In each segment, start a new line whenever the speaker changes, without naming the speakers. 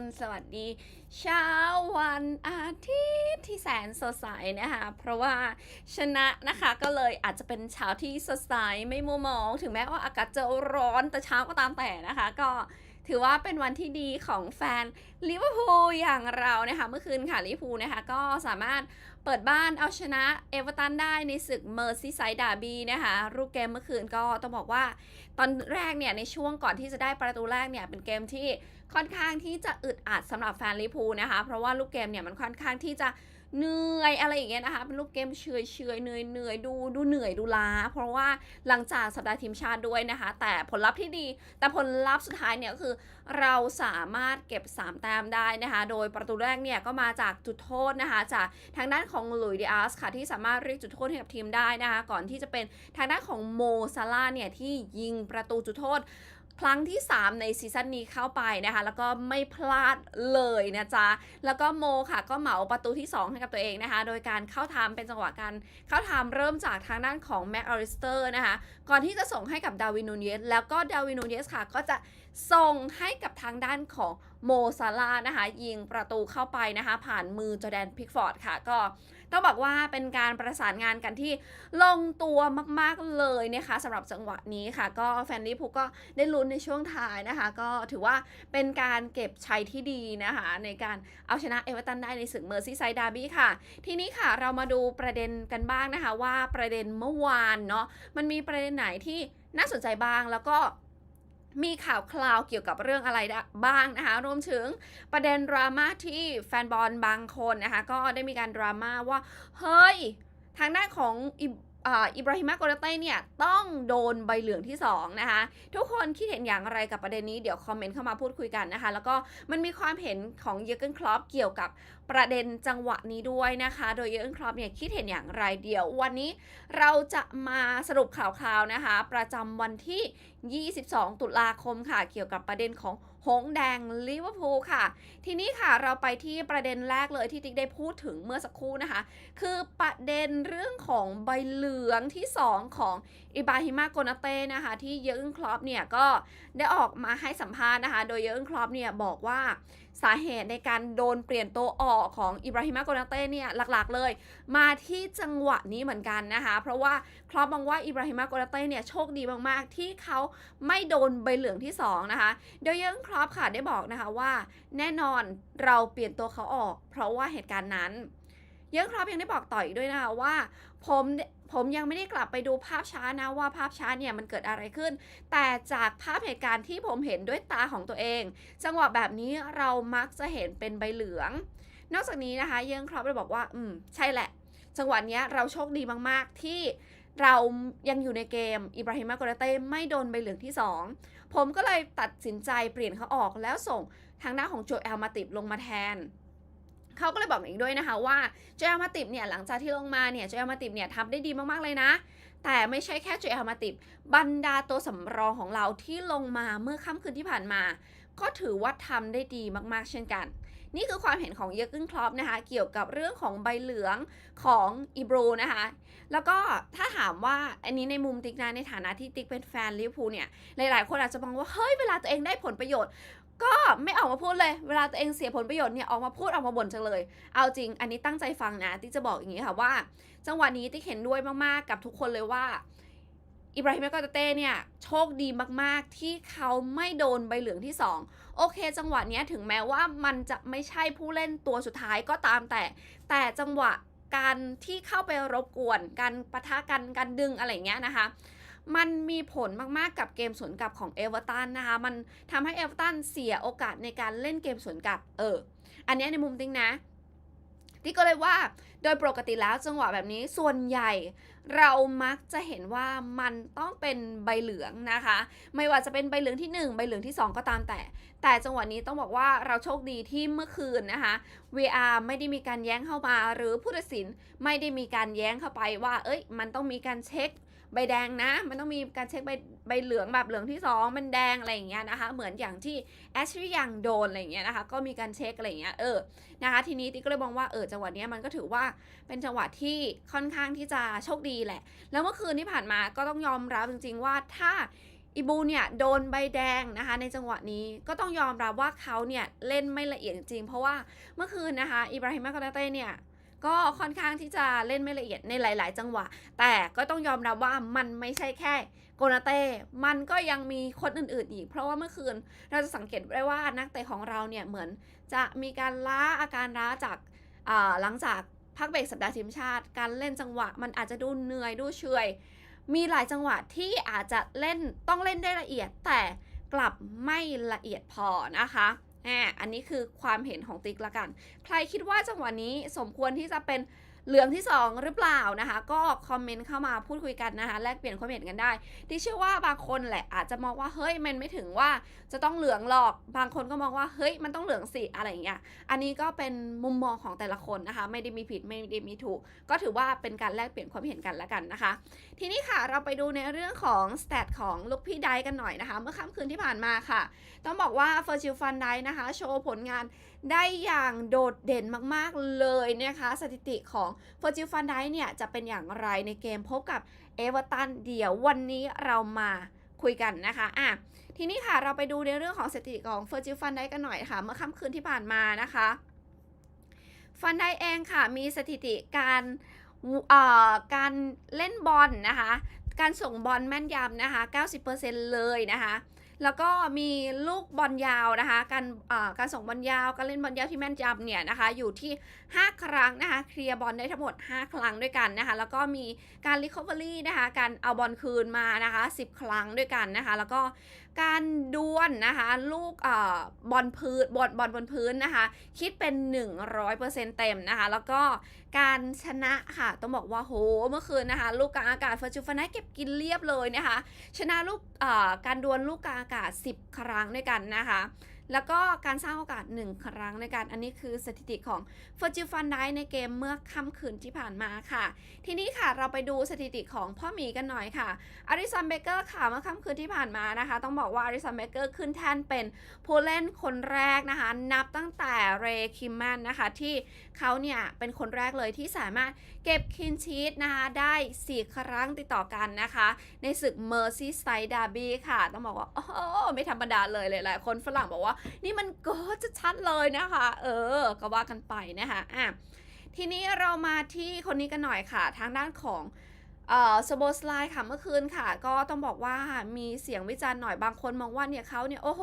น สวัสดีเช้าวันอาทิตย์ที่แสนสดใสนะคะ เพราะว่าชนะนะคะก็เลยอาจจะเป็นเช้าที่สดใสไม่มัวหมอง ถึงแม้ว่าอากาศจะร้อนแต่เช้าก็ตามแต่นะคะ ก็ถือว่าเป็นวันที่ดีของแฟนลิเวอร์พูลอย่างเรานะคะเมื่อคืนค่ะลิเวอร์พูลนะคะก็สามารถเปิดบ้านเอาชนะเอเวอร์ตันได้ในศึกเมอร์ซีไซด์ดาร์บีนะคะรูปเกมเมื่อคืนก็ต้องบอกว่า ตอนแรกเนี่ยในช่วงก่อนที่จะได้ประตูแรกเนี่ยเป็นเกมที่ ค่อนข้างที่จะอึดอัดสำหรับแฟนลิพูนะคะ เพราะว่าลูกเกมเนี่ยมันค่อนข้างที่จะเหนื่อยอะไรอย่างเงี้ยนะคะ เป็นลูกเกมเฉยเฉยเหนื่อยเหนื่อยดูดูเหนื่อยดูล้า เพราะว่าหลังจากสัปดาห์ทีมชาติด้วยนะคะ แต่ผลลัพธ์ที่ดี แต่ผลลัพธ์สุดท้ายเนี่ยก็คือ เราสามารถเก็บ 3 แต้มได้นะคะ โดยประตูแรกเนี่ยก็มาจากจุดโทษนะคะ จากทางด้านของหลุยส์ดิอาสค่ะที่สามารถเรียกจุดโทษให้กับทีมได้นะคะ ก่อนที่จะเป็นทางด้านของโมซาลาเนี่ยที่ยิงประตูจุดโทษ ครั้งที่ 3 ในซีซั่นนี้เข้าไปนะคะ แล้วก็ไม่พลาดเลยนะจ๊ะ แล้วก็โมค่ะก็เหมาประตูที่ 2 ให้กับตัวเองนะคะ โดยการเข้าทำเป็นจังหวะการเข้าทำเริ่มจากทางด้านของแม็กอริสเตอร์นะคะ ก่อนที่จะส่งให้กับดาวินูเนสแล้วก็ดาวินูเนสค่ะก็จะส่งให้กับทางด้านของโมซาลานะคะ ยิงประตูเข้าไปนะคะ ผ่านมือจอแดนพิกฟอร์ดค่ะก็ ต้องบอกว่าเป็นการประสานงานกันที่ลงตัวมากๆเลยนะคะสำหรับจังหวะนี้ค่ะ ก็แฟนลิพูลก็ได้ลุ้นในช่วงท้ายนะคะ ก็ถือว่าเป็นการเก็บชัยที่ดีนะคะ ในการเอาชนะเอเวอร์ตันได้ในศึกเมอร์ซีไซด์ดาร์บี้ค่ะ ทีนี้ค่ะเรามาดูประเด็นกันบ้างนะคะ ว่าประเด็นเมื่อวานเนาะมันมีประเด็นไหนที่น่าสนใจบ้างแล้วก็ มีข่าวคราวเกี่ยวกับเรื่องอะไรบ้างนะคะ รวมถึงประเด็นดราม่าที่แฟนบอลบางคนนะคะ ก็ได้มีการดราม่าว่า เฮ้ย ทางด้านของอิบราฮิมะโกลาเต้เนี่ย ต้องโดนใบเหลืองที่ 2 นะคะ ทุกคนคิดเห็นอย่างไรกับประเด็นนี้เดี๋ยวคอมเมนต์เข้ามาพูดคุยกันนะคะ แล้วก็มันมีความเห็นของเยอร์เกนคลอปเกี่ยวกับประเด็นจังหวะนี้ด้วยนะคะ โดยเยอร์เกนคลอปเนี่ยคิดเห็นอย่างไรเดี๋ยว วันนี้เราจะมาสรุปข่าวๆนะคะ ประจำวันที่ 22 ตุลาคมค่ะ เกี่ยวกับประเด็นของหงแดงลิเวอร์พูลค่ะ ทีนี้ค่ะเราไปที่ประเด็นแรกเลยที่ติ๊กได้พูดถึงเมื่อสักครู่นะคะ คือประเด็นเรื่องของใบเหลืองที่ 2 ของอิบาฮิมาโกนาเต้นะคะ ที่เยอร์กนคลอปเนี่ยก็ได้ออกมาให้สัมภาษณ์นะคะ โดยเยอร์กนคลอปเนี่ยบอกว่า สาเหตุในการโดนเปลี่ยนตัวออกของอิบราฮิมาโกนาเต้เนี่ยหลักๆเลย มาที่จังหวะนี้เหมือนกันนะคะ เพราะว่าคลอปมองว่าอิบราฮิมาโกนาเต้เนี่ยโชคดีมากๆ ที่เขาไม่โดนใบเหลืองที่ 2 นะคะ โดยเยอร์เกนคลอปค่ะได้บอกนะคะว่า แน่นอนเราเปลี่ยนตัวเขาออก เพราะว่าเหตุการณ์นั้นเยอะครับยังได้บอกต่ออีกด้วยนะคะว่าผม ผมยังไม่ได้กลับไปดูภาพช้านะว่าภาพช้าเนี่ยมันเกิดอะไรขึ้น แต่จากภาพเหตุการณ์ที่ผมเห็นด้วยตาของตัวเอง จังหวะแบบนี้เรามักจะเห็นเป็นใบเหลือง นอกจากนี้นะคะเยิงครอปได้บอกว่า อืม ใช่แหละ จังหวะเนี้ยเราโชคดีมากๆ ที่เรายังอยู่ในเกมอิบราฮิมากลาเต้ไม่โดนใบเหลืองที่ 2 ผมก็เลยตัดสินใจเปลี่ยนเขาออกแล้วส่งทางด้าของโจเอลมาติบลงมาแทน เขาก็เลยบอกอีกด้วยนะคะว่าโจเอลมาติบเนี่ยหลังจากที่ลงมาเนี่ยโจเอลมาติบเนี่ยทำได้ดีมากๆเลยนะ แต่ไม่ใช่แค่โจเอลมาติบบรรดาตัวสำรองของเราที่ลงมาเมื่อค่ำคืนที่ผ่านมา ก็ถือว่าทำได้ดีมากๆ เช่นกัน นี่คือความเห็นของเยอร์เกนคลอปนะคะเกี่ยวกับเรื่องของใบเหลืองของอีบรูนะคะแล้วก็ถ้าถามว่าอันนี้ในมุมติ๊กนะในฐานะที่ติ๊กเป็นแฟนลิเวอร์พูลเนี่ยหลายๆ คนอาจจะมองว่าเฮ้ยเวลาตัวเองได้ผลประโยชน์ ก็ไม่ออกมาพูดเลย เวลาตัวเองเสียผลประโยชน์เนี่ยออกมาพูดออกมาบ่นจังเลย เอาจริง อันนี้ตั้งใจฟังนะติ๊กจะบอกอย่างนี้ค่ะว่า จังหวะนี้ติ๊กเห็นด้วยมากๆกับทุกคนเลยว่าอิบราฮิมกอตเต้เนี่ยโชคดีมากๆ ที่เขาไม่โดนใบเหลืองที่ 2 โอเค จังหวะเนี้ยถึงแม้ว่ามันจะไม่ใช่ผู้เล่นตัวสุดท้ายก็ตามแต่ แต่จังหวะการที่เข้าไปรบกวน การปะทะกันการดึงอะไรเงี้ยนะคะ มันมีผลมากๆกับเกมสวนกลับของเอเวอร์ตันนะคะ มันทำให้เอเวอร์ตันเสียโอกาสในการเล่นเกมสวนกลับ เออ อันนี้ในมุมติ้งนะที่ก็เลยว่าโดยปกติแล้วจังหวะแบบนี้ส่วนใหญ่เรามักจะเห็นว่ามันต้องเป็นใบเหลืองนะคะ ไม่ว่าจะเป็นใบเหลืองที่ 1 ใบเหลืองที่ 2 ก็ตามแต่ แต่จังหวะนี้ต้องบอกว่าเราโชคดีที่เมื่อคืนนะคะ VR ไม่ได้มีการแย้งเข้ามา หรือผู้ตัดสินไม่ได้มีการแย้งเข้าไปว่า เอ้ย มันต้องมีการเช็ค ใบแดงนะ มันต้องมีการเช็คใบใบเหลืองแบบเหลืองที่ 2 มันแดงอะไรอย่างเงี้ยนะคะ เหมือนอย่างที่แอชลีย์ยังโดนอะไรอย่างเงี้ยนะคะ ก็มีการเช็คอะไรอย่างเงี้ย เออ นะคะ ทีนี้ติ๊กก็เลยมองว่า เออ จังหวะเนี้ยมันก็ถือว่าเป็นจังหวะที่ค่อนข้างที่จะโชคดีแหละ แล้วเมื่อคืนที่ผ่านมาก็ต้องยอมรับจริง ๆ ว่าถ้าอิบูเนี่ยโดนใบแดงนะคะในจังหวะนี้ก็ต้องยอมรับว่าเขาเนี่ยเล่นไม่ละเอียดจริงๆเพราะว่าเมื่อคืนนะคะอิบราฮิมากาเต้เนี่ย ก็ค่อนข้างที่จะเล่นไม่ละเอียดในหลาย ๆ จังหวะ แต่ก็ต้องยอมรับว่ามันไม่ใช่แค่โกนาเต้ มันก็ยังมีคนอื่น ๆ อีก เพราะว่าเมื่อคืนเราจะสังเกตได้ว่านักเตะของเราเนี่ยเหมือนจะมีการล้าอาการล้าจากหลังจากพักเบรกสัปดาห์ทีมชาติ การเล่นจังหวะ มันอาจจะดูเหนื่อยดูเฉยมีหลายจังหวะที่อาจจะเล่นต้องเล่นได้ละเอียดแต่กลับไม่ละเอียดพอนะคะ แหมอันนี้คือความเห็นของติ๊กละกัน ใครคิดว่าจังหวะนี้สมควรที่จะเป็น เหลืองที่ 2 หรือเปล่านะคะ ก็คอมเมนต์เข้ามาพูดคุยกันนะคะแลกเปลี่ยนความเห็นกันได้ ที่เชื่อว่าบางคนแหละอาจจะมองว่าเฮ้ยมันไม่ถึงว่าจะต้องเหลืองหรอกบางคนก็มองว่าเฮ้ยมันต้องเหลืองสิอะไรอย่างเงี้ยอันนี้ก็เป็นมุมมองของแต่ละคนนะคะ ไม่ได้มีผิดไม่ได้มีถูก ก็ถือว่าเป็นการแลกเปลี่ยนความเห็นกันละกันนะคะ ทีนี้ค่ะเราไปดูในเรื่องของสเตตของลูกพี่ไดกันหน่อยนะคะ เมื่อค่ำคืนที่ผ่านมาค่ะ ต้องบอกว่าเฟอร์จิลฟันไดนะคะ โชว์ผลงาน ได้อย่างโดดเด่นมากๆเลยนะคะ สถิติของเฟอร์จิลฟันไดเนี่ยจะเป็นอย่างไรในเกมพบกับเอเวอร์ตันเดี๋ยววันนี้เรามาคุยกันนะคะอะทีนี้ค่ะเราไปดูในเรื่องของสถิติของเฟอร์จิลฟันไดกันหน่อยค่ะ เมื่อค่ำคืนที่ผ่านมานะคะฟันไดเองค่ะมีสถิติการเอ่อการเล่นบอลนะคะ การส่งบอลแม่นยำนะคะ 90%เลยนะคะ แล้วก็มีลูกบอลยาวนะคะ การการส่งบอลยาว การเล่นบอลยาวที่แม่นยำเนี่ยนะคะ อยู่ที่ 5 ครั้งนะคะ เคลียร์บอลได้ทั้งหมด 5 ครั้งด้วยกันนะคะ แล้วก็มีการรีคอเวอรี่นะคะ การเอาบอลคืนมานะคะ 10 ครั้งด้วยกันนะคะ แล้วก็ การดวลนะคะ ลูกอบอลพื้นบอลบอลบนพื้นนะคะ คิดเป็น 100%เต็มนะคะ แล้วก็การชนะค่ะ ต้องบอกว่าโหเมื่อคืนนะคะ ลูกกลางอากาศเฟอร์จูฟานเก็บกินเรียบเลยนะคะ ชนะลูกการดวลลูกกลางอากาศ 10 ครั้งด้วยกันนะคะ แล้วก็การสร้างโอกาส 1 ครั้งในการอันนี้คือสถิติของฟอร์จิฟันไดในเกมเมื่อค่ำคืนที่ผ่านมาค่ะ ทีนี้ค่ะเราไปดูสถิติของพ่อหมีกันหน่อยค่ะอาริสันเบเกอร์ค่ะเมื่อค่ำคืนที่ผ่านมานะคะ ต้องบอกว่าอาริสันเบเกอร์ขึ้นแท่นเป็นผู้เล่นคนแรกนะคะ นับตั้งแต่เรย์คิมแมนนะคะ ที่เขาเนี่ยเป็นคนแรกเลยที่สามารถเก็บคินชีตนะคะได้ 4 ครั้งติดต่อกันนะคะ ในศึก Merseyside Derby ค่ะ ต้องบอกว่า โอ้ไม่ธรรมดาเลยหลายๆคนฝรั่งบอกว่านี่มันโก็จะชัดเลยนะคะ เออ ก็ว่ากันไปนะคะอะทีนี้เรามาที่คนนี้กันหน่อยค่ะ ทางด้านของเอ่อสโบสไลค่ะเมื่อคืนค่ะ ก็ต้องบอกว่ามีเสียงวิจารณ์หน่อยบางคนมองว่าเนี่ยเขาเนี่ยโอ้โห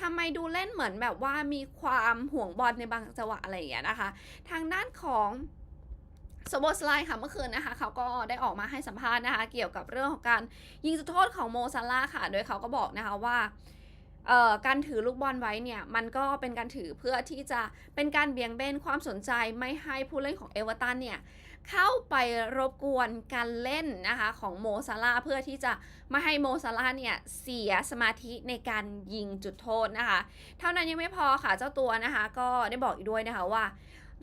ทำไมดูเล่นเหมือนแบบว่ามีความห่วงบอลในบางจังหวะอะไรอย่างเงี้ยนะคะ ทางด้านของสโบสไลค่ะเมื่อคืนนะคะเขาก็ได้ออกมาให้สัมภาษณ์นะคะ เกี่ยวกับเรื่องของการยิงจุดโทษของโมซาลาค่ะ โดยเขาก็บอกนะคะว่า การถือลูกบอลไว้เนี่ยมันก็เป็นการถือเพื่อที่จะเป็นการเบี่ยงเบนความสนใจไม่ให้ผู้เล่นของเอเวอร์ตันเนี่ยเข้าไปรบกวนการเล่นนะคะของโมซาลาเพื่อที่จะไม่ให้โมซาลาเนี่ยเสียสมาธิในการยิงจุดโทษนะคะ เท่านั้นยังไม่พอค่ะเจ้าตัวนะคะ ก็ได้บอกอีกด้วยนะคะว่า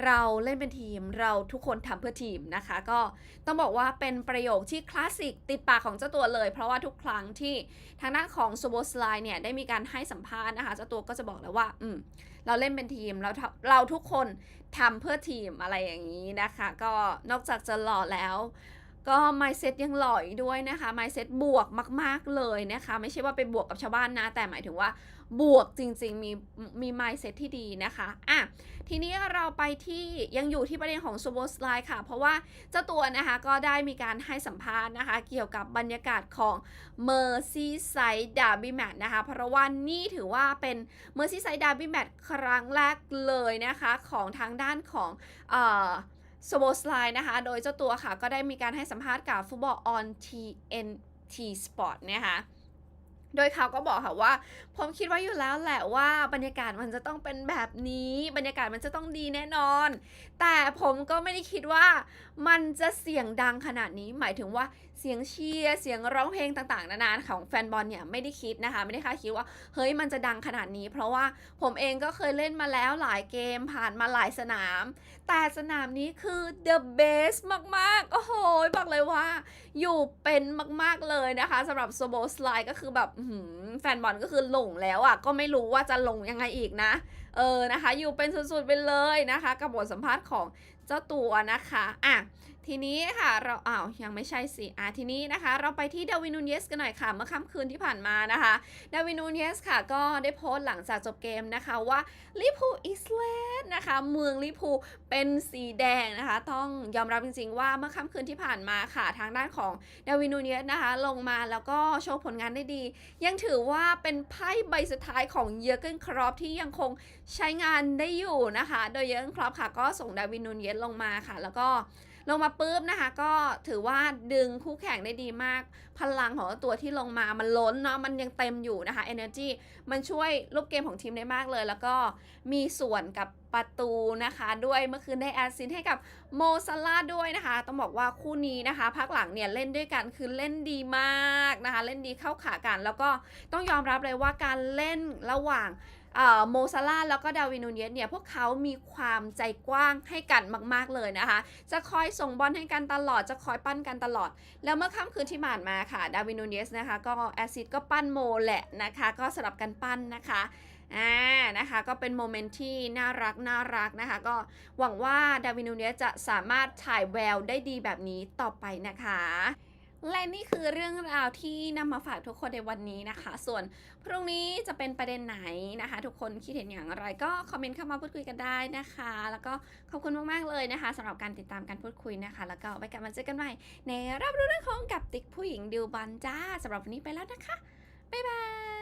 เราเล่นเป็นทีมเราทุกคนทำเพื่อทีมนะคะ ก็ต้องบอกว่าเป็นประโยคที่คลาสสิกติดปากของเจ้าตัวเลย เพราะว่าทุกครั้งที่ทางด้านของสโบสไลเนี่ยได้มีการให้สัมภาษณ์นะคะเจ้าตัวก็จะบอกแล้วว่า อืมเราเล่นเป็นทีมเราทำเราทุกคนทำเพื่อทีมอะไรอย่างนี้นะคะ ก็นอกจากจะหล่อแล้ว ก็ mindset ยังหล่ออีกด้วยนะคะ mindset บวกมาก ๆ เลยนะคะ ไม่ใช่ว่าไปบวกกับชาวบ้านนะ แต่หมายถึงว่าบวกจริง ๆ มีมี mindset ที่ดีนะคะอะทีนี้เราไปที่ยังอยู่ที่ประเด็นของ s u b o s l i ค่ะ เพราะว่าเจ้าตัวนะคะก็ได้มีการให้สัมภาษณ์นะคะ เกี่ยวกับบรรยากาศของ Merseyside Derby Match นะคะ เพราะว่านี่ถือว่าเป็น Merseyside Derby Match ครั้งแรกเลยนะคะ ของทางด้านของเอ่อ สโบสไลน์นะคะ โดยเจ้าตัวค่ะ ก็ได้มีการให้สัมภาษณ์กับฟุตบอลออน TNT Sport นะคะโดยเขาก็บอกค่ะว่า ผมคิดว่าอยู่แล้วแหละว่าบรรยากาศมันจะต้องเป็นแบบนี้ บรรยากาศมันจะต้องดีแน่นอน แต่ผมก็ไม่ได้คิดว่ามันจะเสียงดังขนาดนี้หมายถึงว่าเสียงเชียร์เสียงร้องเพลงต่างๆ นานาของแฟนบอลเนี่ยไม่ได้คิดนะคะ ไม่ได้คาดคิดว่าเฮ้ยมันจะดังขนาดนี้ เพราะว่าผมเองก็เคยเล่นมาแล้วหลายเกมผ่านมาหลายสนาม แต่สนามนี้คือ the best มากๆ โอ้โห บอกเลยว่า อยู่เป็นมากๆเลยนะคะสำหรับโซโบสไลก็คือแบบแฟนบอลก็คือหลงแล้วอะก็ไม่รู้ว่าจะหลงยังไงอีกนะ เออนะคะ อยู่เป็นสุดๆไปเลยนะคะ กับบทสัมภาษณ์ของเจ้าตัวนะคะอะ ทีนี้ค่ะเราอ้าวยังไม่ใช่สิอะทีนี้นะคะ เราไปที่ดาวินนูเยสกันหน่อยค่ะ เมื่อค่ำคืนที่ผ่านมานะคะดาวินนูเยสค่ะ ก็ได้โพสต์หลังจากจบเกมนะคะว่าลิพูอิสเลสนะคะเมืองลิพูเป็นสีแดงนะคะ ต้องยอมรับจริงๆว่าเมื่อค่ำคืนที่ผ่านมาค่ะ ทางด้านของดาวินนูเยสนะคะ ลงมาแล้วก็โชว์ผลงานได้ดี ยังถือว่าเป็นไพ่ใบสุดท้ายของเยอร์เกนครอปที่ยังคงใช้งานได้อยู่นะคะ โดยเยอร์เกนครอปค่ะ ก็ส่งดาวินนูเยสลงมาค่ะ แล้วก็ ลงมาปุ๊บนะคะ ก็ถือว่าดึงคู่แข่งได้ดีมาก พลังของตัวที่ลงมามันล้นเนาะมันยังเต็มอยู่นะคะ energy มันช่วยรูปเกมของทีมได้มากเลย แล้วก็มีส่วนกับประตูนะคะ ด้วยเมื่อคืนได้แอสซิสต์ให้กับโมซาลาด้วยนะคะ ต้องบอกว่าคู่นี้นะคะพักหลังเนี่ยเล่นด้วยกันคือเล่นดีมากนะคะ เล่นดีเข้าขากัน แล้วก็ต้องยอมรับเลยว่าการเล่นระหว่าง โมซาลาแล้วก็ดาวินูเยสเนี่ยพวกเขามีความใจกว้างให้กันมาก ๆ เลยนะคะ จะคอยส่งบอลให้กันตลอดจะคอยปั้นกันตลอด แล้วเมื่อค่ำคืนที่ผ่านมาค่ะดาวินูเนสนะคะก็แอซิดก็ปั้นโมแหละนะคะก็สลับกันปั้นนะคะอ่านะคะก็เป็นโมเมนต์ที่น่ารักน่ารักนะคะ ก็หวังว่าดาวินนูเนสจะสามารถถ่ายแววได้ดีแบบนี้ต่อไปนะคะ และนี่คือเรื่องราวที่นำมาฝากทุกคนในวันนี้นะคะ ส่วนพรุ่งนี้จะเป็นประเด็นไหนนะคะ ทุกคนคิดเห็นอย่างไรก็คอมเมนต์เข้ามาพูดคุยกันได้นะคะ แล้วก็ขอบคุณมากๆเลยนะคะสำหรับการติดตามการพูดคุยนะคะ แล้วก็ไว้กลับมาเจอกันใหม่ในรับรู้เรื่องของกับติ๊กผู้หญิงดิวบันจ้าสำหรับวันนี้ไปแล้วนะคะบ๊ายบาย